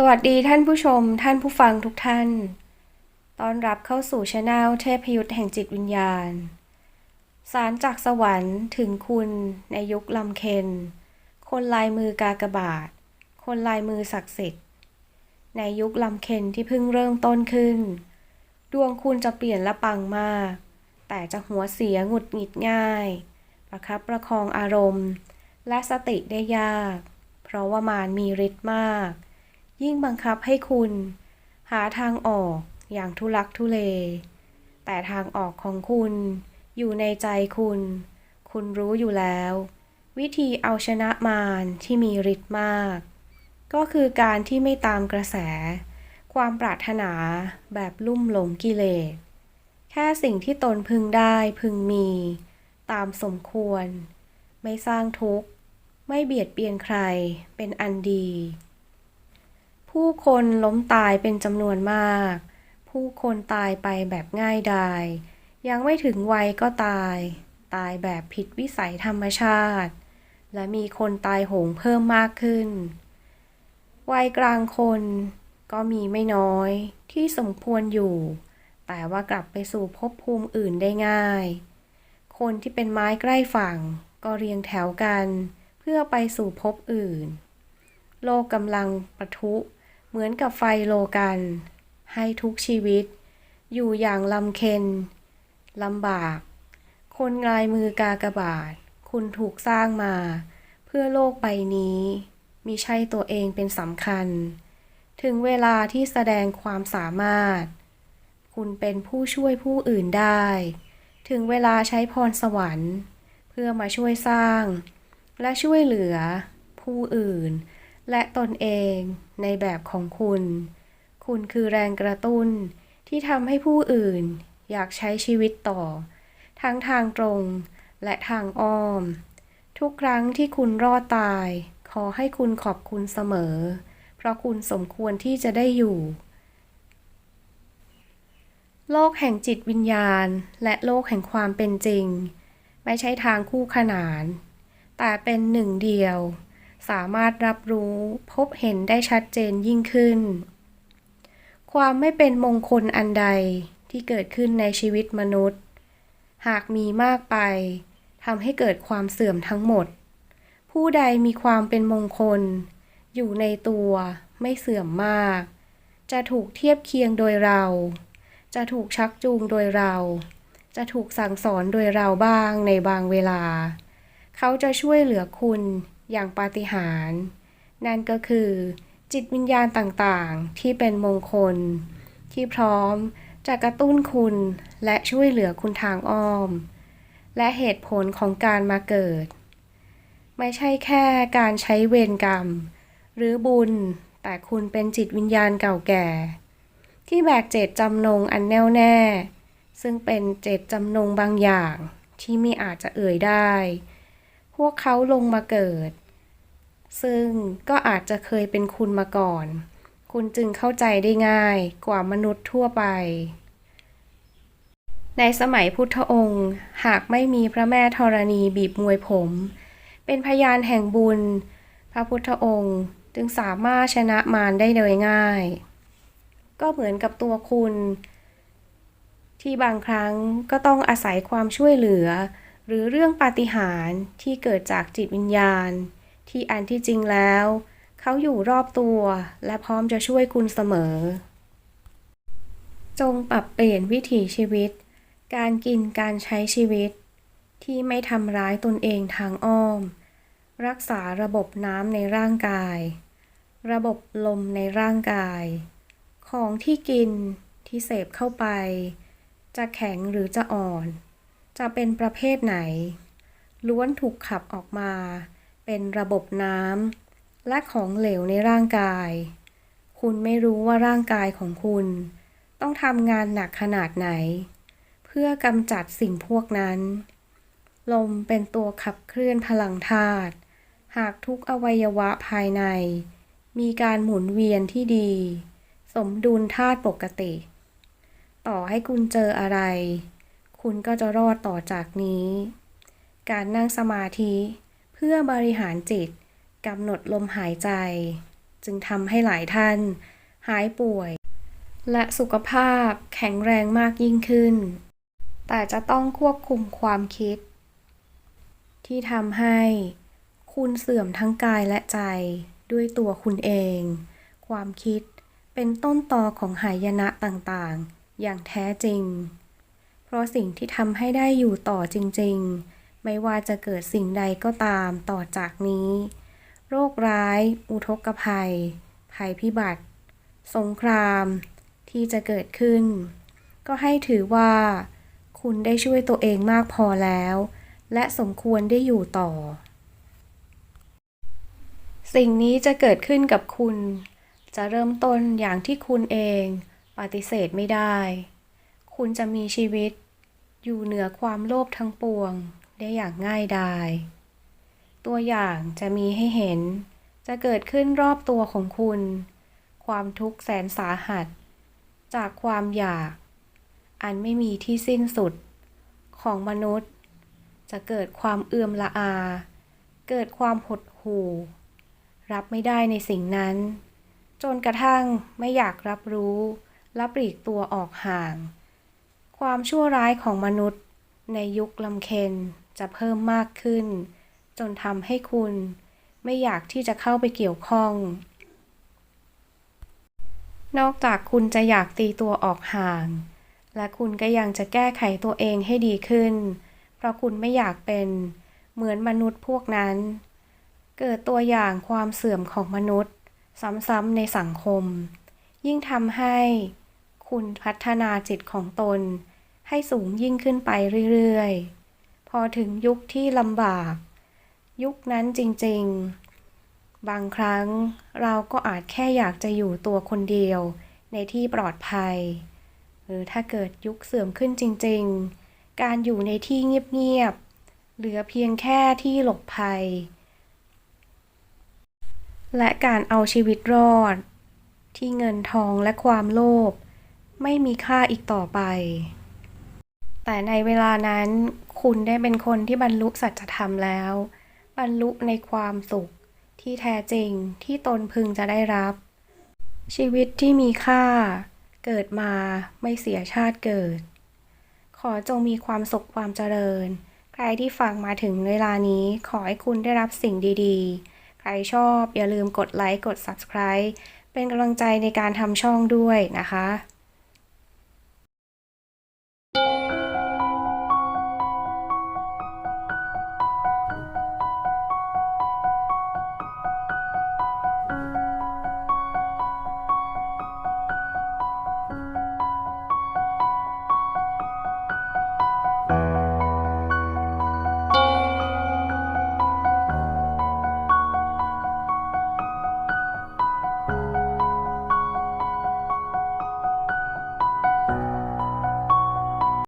สวัสดีท่านผู้ชม ท่านผู้ฟังทุกท่าน ต้อนรับเข้าสู่ช anel เทพยุทธแห่งจิตวิญญาณ สารจากสวรรค์ถึงคุณในยุคลำเคน คนลายมือกากบาท คนลายมือศักดิ์สิทธิ์ ในยุคลำเคนที่เพิ่งเริ่มต้นขึ้น ดวงคุณจะเปลี่ยนและปังมาก แต่จะหัวเสียหงุดหงิดง่าย ประคับประคองอารมณ์ และสติได้ยาก เพราะว่ามารมีฤทธิ์มาก ยิ่งบังคับให้คุณ หาทางออกอย่างทุลักทุเล แต่ทางออกของคุณอยู่ในใจคุณ คุณรู้อยู่แล้ว วิธีเอาชนะมารที่มีฤทธิ์มาก ก็คือการที่ไม่ตามกระแส ความปรารถนาแบบลุ่มหลงกิเลส แค่สิ่งที่ตนพึงได้พึงมี ตามสมควร ไม่สร้างทุกข์ ไม่เบียดเบียนใครเป็นอันดี ผู้คนล้มตายเป็นจำนวนมาก ผู้คนตายไปแบบง่ายดาย ยังไม่ถึงวัยก็ตาย ตายแบบผิดวิสัยธรรมชาติ และมีคนตายโหงเพิ่มมากขึ้น วัยกลางคนก็มีไม่น้อยที่สมควรอยู่ แต่ว่ากลับไปสู่ภพภูมิอื่นได้ง่าย คนที่เป็นไม้ใกล้ฝั่ง ก็เรียงแถวกัน เพื่อไปสู่ภพอื่น โลกกำลังประทุ เหมือนกับไฟโลกัน ให้ทุกชีวิต อยู่อย่างลำเค็นลำบาก คนลายมือกากบาท คุณถูกสร้างมา เพื่อโลกใบนี้มิใช่ตัวเองเป็นสำคัญ ถึงเวลาที่แสดงความสามารถ คุณเป็นผู้ช่วยผู้อื่นได้ ถึงเวลาใช้พรสวรรค์ เพื่อมาช่วยสร้าง และช่วยเหลือผู้อื่น และตนเองในแบบของคุณ คุณคือแรงกระตุ้นที่ทำให้ผู้อื่นอยากใช้ชีวิตต่อ ทั้งทางตรงและทางอ้อม ทุกครั้งที่คุณรอดตาย ขอให้คุณขอบคุณเสมอ เพราะคุณสมควรที่จะได้อยู่ โลกแห่งจิตวิญญาณ และโลกแห่งความเป็นจริง ไม่ใช่ทางคู่ขนาน แต่เป็นหนึ่งเดียว สามารถรับรู้พบเห็นได้ชัดเจนยิ่งขึ้น ความไม่เป็นมงคลอันใดที่เกิดขึ้นในชีวิตมนุษย์ หากมีมากไปทำให้เกิดความเสื่อมทั้งหมด ผู้ใดมีความเป็นมงคล อยู่ในตัวไม่เสื่อมมาก จะถูกเทียบเคียงโดยเรา จะถูกชักจูงโดยเรา จะถูกสั่งสอนโดยเราบ้างในบางเวลา เขาจะช่วยเหลือคุณ อย่างปาฏิหาริย์นั่นก็คือ จิตวิญญาณต่างๆ ที่เป็นมงคล ที่พร้อมจะกระตุ้นคุณและช่วยเหลือคุณทางอ้อม และเหตุผลของการมาเกิด ไม่ใช่แค่การใช้เวรกรรม หรือบุญแต่คุณเป็นจิตวิญญาณเก่าแก่ ที่แบกเจตจำนงอันแน่วแน่ ซึ่งเป็นเจตจำนงบางอย่างที่ไม่อาจจะเอ่ยได้ พวกเขาลงมาเกิด ซึ่งก็อาจจะเคยเป็นคุณมาก่อน คุณจึงเข้าใจได้ง่ายกว่ามนุษย์ทั่วไป ในสมัยพุทธองค์ หากไม่มีพระแม่ธรณีบีบมวยผม เป็นพยานแห่งบุญ พระพุทธองค์จึงสามารถชนะมารได้โดยง่าย ก็เหมือนกับตัวคุณ ที่บางครั้งก็ต้องอาศัยความช่วยเหลือ หรือเรื่องปาฏิหาริย์ที่เกิดจากจิตวิญญาณ ที่อันที่จริงแล้ว เขาอยู่รอบตัว และพร้อมจะช่วยคุณเสมอ จงปรับเปลี่ยนวิถีชีวิต การกินการใช้ชีวิต ที่ไม่ทำร้ายตนเองทางอ้อม รักษาระบบน้ำในร่างกาย ระบบลมในร่างกาย ของที่กินที่เสพเข้าไป จะแข็งหรือจะอ่อน จะเป็นประเภทไหน ล้วนถูกขับออกมา เป็นระบบน้ำและของเหลวในร่างกาย คุณไม่รู้ว่าร่างกายของคุณ ต้องทำงานหนักขนาดไหน เพื่อกำจัดสิ่งพวกนั้น ลมเป็นตัวขับเคลื่อนพลังธาตุหากทุกอวัยวะภายใน มีการหมุนเวียนที่ดี สมดุลธาตุปกติ ต่อให้คุณเจออะไร คุณก็จะรอดต่อจากนี้ การนั่งสมาธิ เพื่อบริหารจิตกำหนดลมหายใจ จึงทำให้หลายท่าน หายป่วย และสุขภาพแข็งแรงมากยิ่งขึ้น แต่จะต้องควบคุมความคิด ที่ทำให้คุณเสื่อมทั้งกายและใจด้วยตัวคุณเอง ความคิดเป็นต้นตอของหายนะต่างๆ อย่างแท้จริง เพราะสิ่งที่ทำให้ได้อยู่ต่อจริงๆ ไม่ว่าจะเกิดสิ่งใดก็ตามต่อจากนี้ โรคร้าย อุทกภัย ภัยพิบัติ สงคราม ที่จะเกิดขึ้น ก็ให้ถือว่า คุณได้ช่วยตัวเองมากพอแล้ว และสมควรได้อยู่ต่อ สิ่งนี้จะเกิดขึ้นกับคุณ จะเริ่มต้นอย่างที่คุณเอง ปฏิเสธไม่ได้ คุณจะมีชีวิตอยู่เหนือความโลภทั้งปวงได้อย่างง่ายดาย ตัวอย่างจะมีให้เห็น จะเกิดขึ้นรอบตัวของคุณ ความทุกข์แสนสาหัส จากความอยาก อันไม่มีที่สิ้นสุด ของมนุษย์ จะเกิดความเอื่อมละอา เกิดความหดหู่ รับไม่ได้ในสิ่งนั้น จนกระทั่งไม่อยากรับรู้ และปลีกตัวออกห่าง ความชั่วร้ายของมนุษย์ในยุคลำเค็นจะเพิ่มมากขึ้น จนทำให้คุณไม่อยากที่จะเข้าไปเกี่ยวข้อง นอกจากคุณจะอยากตีตัวออกห่าง และคุณก็ยังจะแก้ไขตัวเองให้ดีขึ้น เพราะคุณไม่อยากเป็นเหมือนมนุษย์พวกนั้น เกิดตัวอย่างความเสื่อมของมนุษย์ ซ้ำๆในสังคม ยิ่งทำให้ คุณพัฒนาจิตของตน ให้สูงยิ่งขึ้นไปเรื่อยๆ พอถึงยุคที่ลำบาก ยุคนั้นจริงๆ บางครั้งเราก็อาจแค่อยากจะอยู่ตัวคนเดียวในที่ปลอดภัย หรือถ้าเกิดยุคเสื่อมขึ้นจริงๆ การอยู่ในที่เงียบๆ เหลือเพียงแค่ที่หลบภัย และการเอาชีวิตรอด ที่เงินทองและความโลภ ไม่มีค่าอีกต่อไป แต่ในเวลานั้นคุณได้เป็นคนที่บรรลุสัจธรรมแล้ว บรรลุในความสุขที่แท้จริงที่ตนพึงจะได้รับ ชีวิตที่มีค่า เกิดมาไม่เสียชาติเกิด ขอจงมีความสุขความเจริญ ใครที่ฟังมาถึงเวลานี้ขอให้คุณได้รับสิ่งดีๆ ใครชอบอย่าลืมกดไลค์กด Subscribe เป็นกำลังใจในการทำช่องด้วยนะคะ